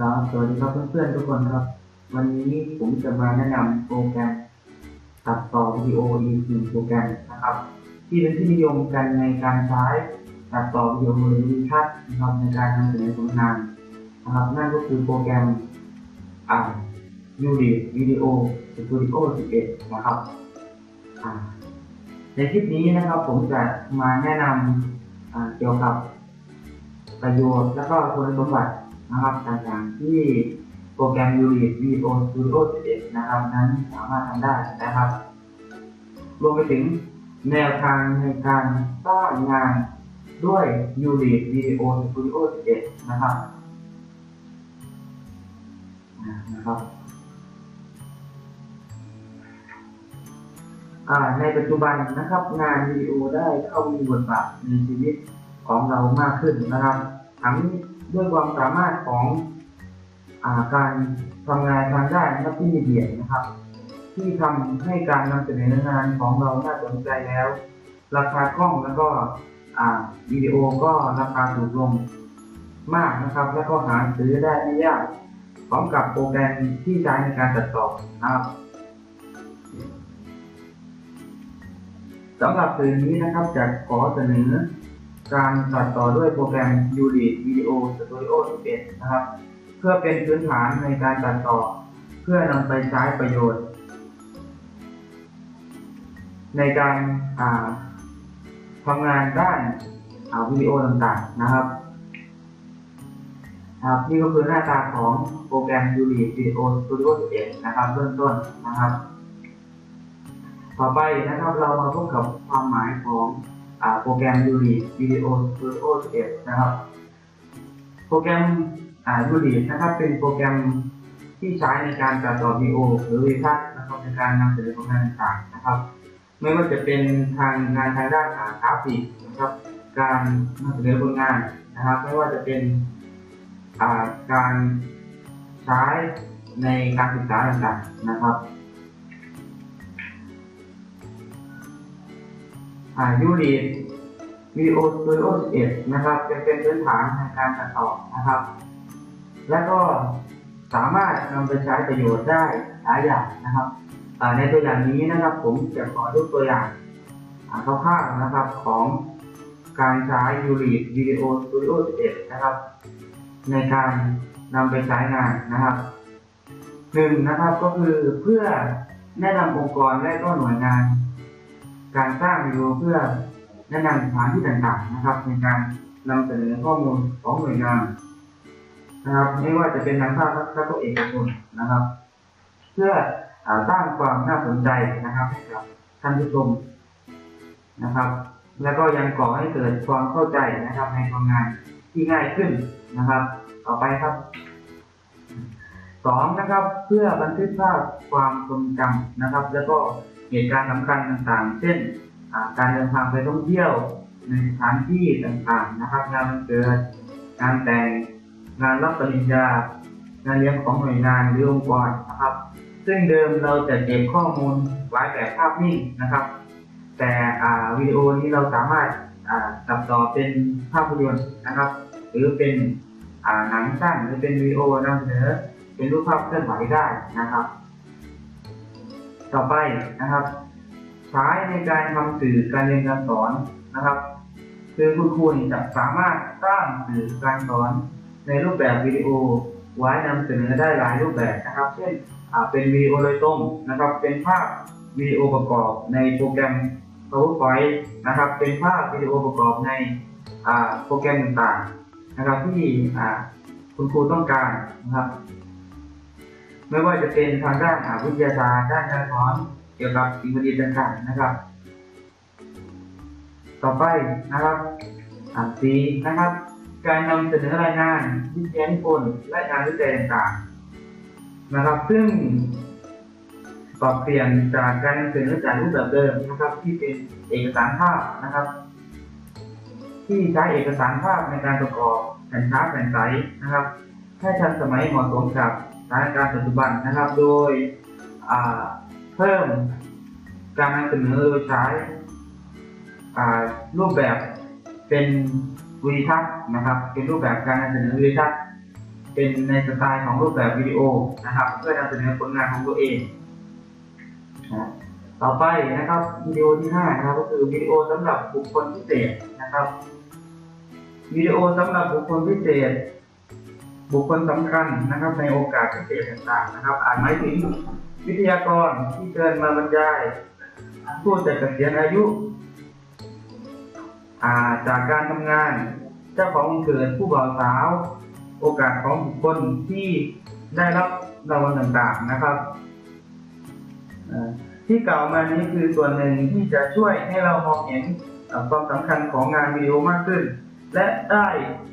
ครับ สวัสดีครับเพื่อนๆทุกคนครับ วันนี้ผมจะมาแนะนำโปรแกรมตัดต่อวิดีโออีกหนึ่งโปรแกรมนะครับ ที่เป็นที่นิยมกันในการใช้ตัดต่อวิดีโอหรือวิดีโอนะครับในการนำเสนอผลงานนะครับ นั่นก็คือโปรแกรมอ่า u d i Video Studio 11 นะครับในคลิปนี้นะครับผมจะมาแนะนำเกี่ยวกับประโยชน์และก็คุณสมบัติ นะครับแต่อย่างที่โปรแกรม u r i Video Studio 11 นะครับ นั้นสามารถทำได้นะครับ รวมไปถึงแนวทางในการสร้างงานด้วย u r i Video Studio 11 นะครับนะครับในปัจจุบันนะครับ งานวิดีโอได้เข้ามีบทบาทในชีวิตของเรามากขึ้นนะครับ ทั้ง ด้วยความสามารถของอาการทำงานทางด้านมัลติมีเดียนะครับ ที่ทำให้การนำเสนองานของเราน่าสนใจแล้ว ราคากล้องแล้วก็อ่าวิดีโอก็ราคาถูกลงมากนะครับ แล้วก็หาซื้อได้ไม่ยากพร้อมกับโปรแกรมที่ใช้ในการตัดต่อนะครับสำหรับสื่อนี้นะครับจะขอเสนอ การตัดต่อด้วยโปรแกรม u d i Video Studio 11นะครับ เพื่อเป็นพื้นฐานในการตัดต่อ เพื่อนำไปใช้ประโยชน์ ในการาทำงานด้านาวิดีโอต่างๆนะครับครับนี่ก็คือหน้าตาของโปรแกรม u d i Video Studio 11นะครับเบื้องต้นนะครับ ต่อไปนะครับเรามาพบกับความหมายของ โปรแกรม u d i Video Studio 11นะครับ โปรแกรมอ่า u d i นะครับเป็นโปรแกรมที่ใช้ในการตัดต่อวิดีโอหรือวิดีโอนะครับในการนำเสนอผลงานต่างๆนะครับ ไม่ว่าจะเป็นทางงานทางด้านกราฟิกนะครับ การนำเสนอผลงานนะครับ ไม่ว่าจะเป็นการใช้ในการศึกษาต่างๆนะครับ ยูรีวิดีโอสตูดิโอ11นะครับจะเป็นพื้นฐานในการตัดต่อนะครับ และก็สามารถนำไปใช้ประโยชน์ได้หลายอย่างนะครับในตัวอย่างนี้นะครับผมจะขอยกตัวอย่างคร่าวๆนะครับของการใช้ยูรีวิดีโอสตูดิโอ11นะครับ ในการนำไปใช้งานนะครับหนึ่งนะครับก็คือเพื่อแนะนำองค์กรและก็หน่วยงาน การสร้างวิดีโอเพื่อแนะนำสถานที่ต่างๆนะครับ ในการนำเสนอข้อมูลของหน่วยงานนะครับไม่ว่าจะเป็นทางภาครัฐและก็เอกชนนะครับ เพื่ออสร้างความน่าสนใจนะครับให้กับท่านผู้ชมนะครับ แล้วก็ยังก่อให้เกิดความเข้าใจนะครับในความงานที่ง่ายขึ้นนะครับ ต่อไปครับสองนะครับเพื่อบันทึกภาพความทรงจำนะครับ แล้วก็ เหตุการณ์สำคัญต่างๆ เช่นการเดินทางไปท่องเที่ยวในสถานที่ต่างๆนะครับ งานวันเกิดงานแต่งงานรับปริญญางานเลี้ยงของหน่วยงานหรือองค์กรนะครับ ซึ่งเดิมเราจะเก็บข้อมูลไว้แบบภาพนิ่งนะครับ แต่วิดีโอนี้เราสามารถตัดต่อเป็นภาพยนตร์นะครับ หรือเป็นหนังสั้นหรือเป็นวิดีโอนำเสนอเป็นรูปภาพเคลื่อนไหวได้นะครับ ต่อไปนะครับ ใช้ในการทำสื่อการเรียนการสอนนะครับคือคุณครูจะสามารถสร้างสื่อการสอนในรูปแบบวิดีโอไว้นำเสนอได้หลายรูปแบบนะครับ เช่นอ่าเป็นวิดีโอโดยตรงนะครับ เป็นภาพวิดีโอประกอบในโปรแกรม PowerPoint นะครับ เป็นภาพวิดีโอประกอบในโปรแกรมต่างๆนะครับที่คุณครูต้องการนะครับ ไม่ว่าจะเป็นทางด้านอาวิทยาศาสตร์ด้านการสอนเกี่ยวกับสิ่งประดิษฐ์ต่างๆนะครับ ต่อไปนะครับอ่าสีนะครับ การนำเสนอรายงานวิทยานิพนธ์และงานวิจัยต่างๆนะครับ ซึ่งปรับเปลี่ยนจากการนำเสนอจากรูปแบบเดิมนะครับ ที่เป็นเอกสารภาพนะครับ ที่ใช้เอกสารภาพในการประกอบแผ่นช้าแผ่นใสนะครับให้ทันสมัยเหมาะสมกับ สถานการณ์ปัจจุบันนะครับ โดยเพิ่มการนำเสนอโดยใช้รูปแบบเป็นวิดีทัศน์นะครับ เป็นรูปแบบการนำเสนอวิดีทัศน์เป็นในสไตล์ของรูปแบบวิดีโอนะครับ เพื่อนำเสนอผลงานของตัวเองนะต่อไปนะครับวิดีโอที่ห้านะครับก็คือวิดีโอสำหรับบุคคลพิเศษนะครับวิดีโอสำหรับบุคคลพิเศษ บุคคลสำคัญนะครับในโอกาสพิเศษต่างๆนะครับ อาจหมายถึงวิทยากรที่เชิญมาบรรยายผู้จะเกษียณอายุาจากการทำงาน เจ้าของเกิดผู้บ่าวสาว โอกาสของบุคคลที่ได้รับรางวัลต่างๆนะครับที่กล่าวมานี้คือส่วนหนึ่งที่จะช่วยให้เรามองเห็นความสำคัญของงานวิดีโอมากขึ้น และได้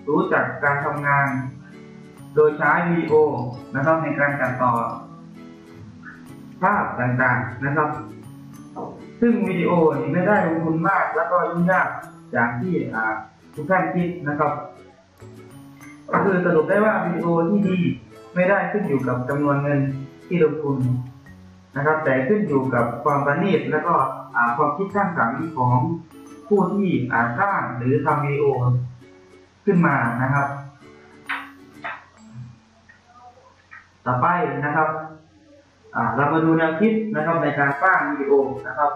รู้จักการทำงาน โดยใช้วิดีโอนะครับในการตัดต่อ ภาพต่างๆนะครับ ซึ่งวิดีโอนี่ไม่ได้ลงทุนมากแล้วก็ยุ่งยากอย่างที่ทุกท่านคิดนะครับก็คือสรุปได้ว่าวิดีโอที่ดีไม่ได้ขึ้นอยู่กับจำนวนเงินที่ลงทุนนะครับ แต่ขึ้นอยู่กับความประณีตและก็ความคิดสร้างสรรค์ของผู้ที่สร้างหรือทำวิดีโอขึ้นมานะครับ ต่อไปนะครับเรามาดูแนวคิดนะครับในการสร้างวิดีโอนะครับ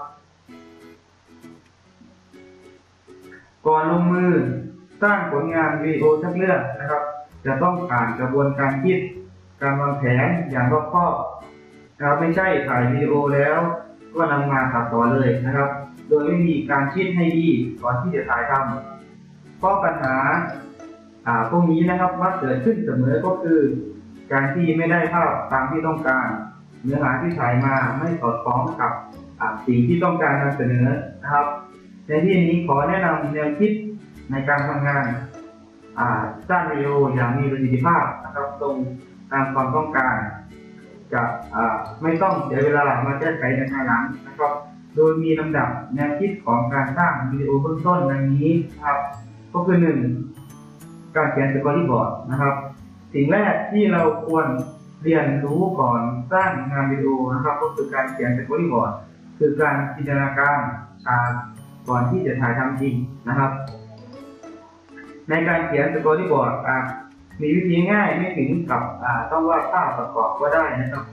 ก่อนลงมือสร้างผลงานวิดีโอสักเรื่องนะครับ จะต้องผ่านกระบวนการคิด การวางแผนอย่างรอบคอบนะครับไม่ใช่ถ่ายวิดีโอแล้ว ก็นำมาตัดต่อเลยนะครับ โดยไม่มีการคิดให้ดีก่อนที่จะถ่ายทำเพราะปัญหาอ่าพวกนี้นะครับมักเกิดขึ้นเสมอก็คือ การที่ไม่ได้ภาพตามที่ต้องการ เนื้อหาที่ถ่ายมาไม่สอดคล้องกับสิ่งที่ต้องการนำเสนอนะครับ ในที่นี้ขอแนะนำแนวคิดในการทำงานสร้างวิดีโออย่างมีประสิทธิภาพนะครับตรงตามความต้องการ จะไม่ต้องเสียเวลามาแก้ไขในภายหลังนะครับ โดยมีลำดับแนวคิดของการสร้างวิดีโอเบื้องต้นดังนี้นะครับ ก็คือหนึ่งการเขียนสกอรี่บอร์ดนะครับ สิ่งแรกที่เราควรเรียนรู้ก่อนสร้างงานวิดีโอนะครับ ก็คือการเขียนสกอรี่บอร์ดคือการจินตนาการฉากก่อนที่จะถ่ายทำจริงนะครับ ในการเขียนสกอรี่บอร์ดมีวิธีง่ายไม่ถึงกับต้องวาดภาพประกอบก็ได้นะครับ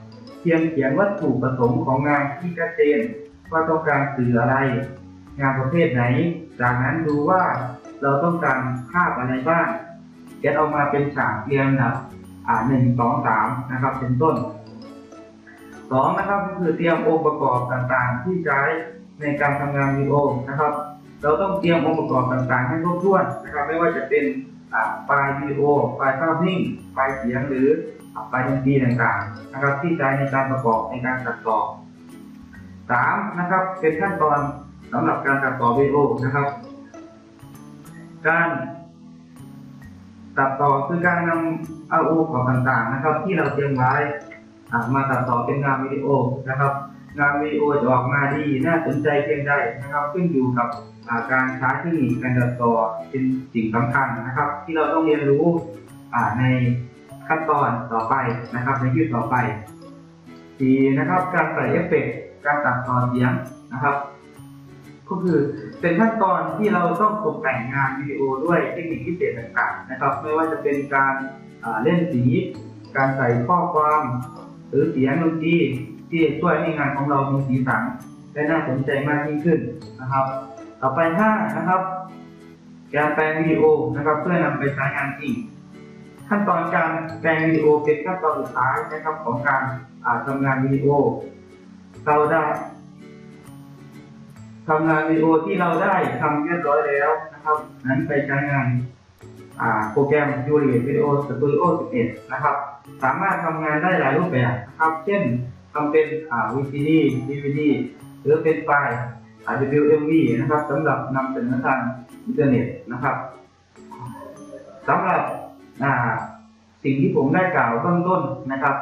เพียงเขียนวัตถุประสงค์ของงานที่ชัดเจนว่าต้องการสื่ออะไร งานประเภทไหน จากนั้นดูว่าเราต้องการภาพอะไรบ้าง ขียนออกมาเป็นฉากเรียงลำดับหนึ่งสองสามนะครับ เป็นต้นสองนะครับก็คือเตรียมองค์ประกอบต่างๆ ที่ใช้ในการทำงานวิดีโอนะครับ เราต้องเตรียมองค์ประกอบต่างๆ ให้ครบถ้วนนะครับ ไม่ว่าจะเป็นอ่าไฟล์วิดีโอไฟล์ภาพนิ่งไฟล์เสียงหรืออ่าไฟล์ดนตรีต่างๆ นะครับ ที่ใช้ในการประกอบในการตัดต่อสามนะครับเป็นขั้นตอนสำหรับการตัดต่อวิดีโอนะครับ การ ตัดต่อคือการนำเอาองค์ประกอบต่างๆนะครับ ที่เราเตรียมไว้มาตัดต่อเป็นงานวิดีโอนะครับ งานวิดีโอจะออกมาดีน่าสนใจเพียงใดนะครับ ขึ้นอยู่กับาการใช้เทคนิคการตัดต่อเป็นสิ่งสำคัญนะครับ ที่เราต้องเรียนรู้ในขั้นตอนต่อไปนะครับในยืดต่อไปสีนะครับการใส่เอฟเฟกต์การตัดต่อเสียงนะครับ ก็คือ เป็นขั้นตอนที่เราต้องตกแต่งงานวิดีโอด้วยเทคนิคพิเศษต่างๆนะครับ ไม่ว่าจะเป็นการเล่นสี การใส่ข้อความ หรือเสียงดนตรีที่ช่วยให้งานของเรามีสีสันและน่าสนใจมากยิ่งขึ้นนะครับ ต่อไปห้านะครับ การแปลงวิดีโอนะครับ เพื่อนำไปใช้งานจริงขั้นตอนการแปลงวิดีโอเป็นขั้นตอนสุดท้ายนะครับของการอ่าทำงานวิดีโอเราได้ ทำงานวิดีโอที่เราได้ทำเรียบร้อยแล้วนะครับ นั้นไปใช้งานโปรแกรม Juliet Video Studio 11นะครับ สามารถทำงานได้หลายรูปแบบนะครับ เช่นทำเป็นอ่า VCD DVD หรือเป็นไฟล์ WMV นะครับสำหรับนำเสนอทางอินเทอร์เน็ตนะครับสำหรับสิ่งที่ผมได้กล่าวเบื้องต้นนะครับ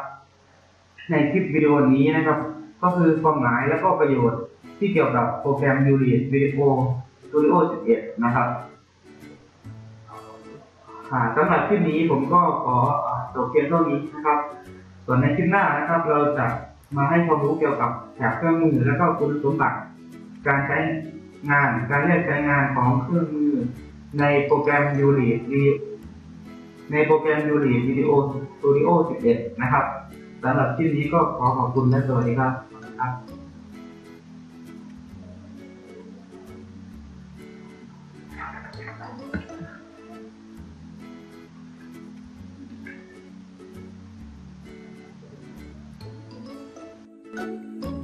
ในคลิปวิดีโอนี้นะครับ ก็คือความหมายและก็ประโยชน์ ที่เกี่ยวกับโปรแกรม u r i t Video Studio 11 นะครับสำหรับคลิปนี้ผมก็ขอจบเพียงเท่านี้นะครับ ส่วนในคลิปหน้านะครับ เราจะมาให้ความรู้เกี่ยวกับแถบเครื่องมือและก็คุณสมบัติ การใช้งานการเลือกใช้งานของเครื่องมือ ในโปรแกรม u r i t ในโปรแกรม u r i Video Studio 11 นะครับสำหรับที่นี้ก็ขอขอบคุณและสวัสดีครับครับ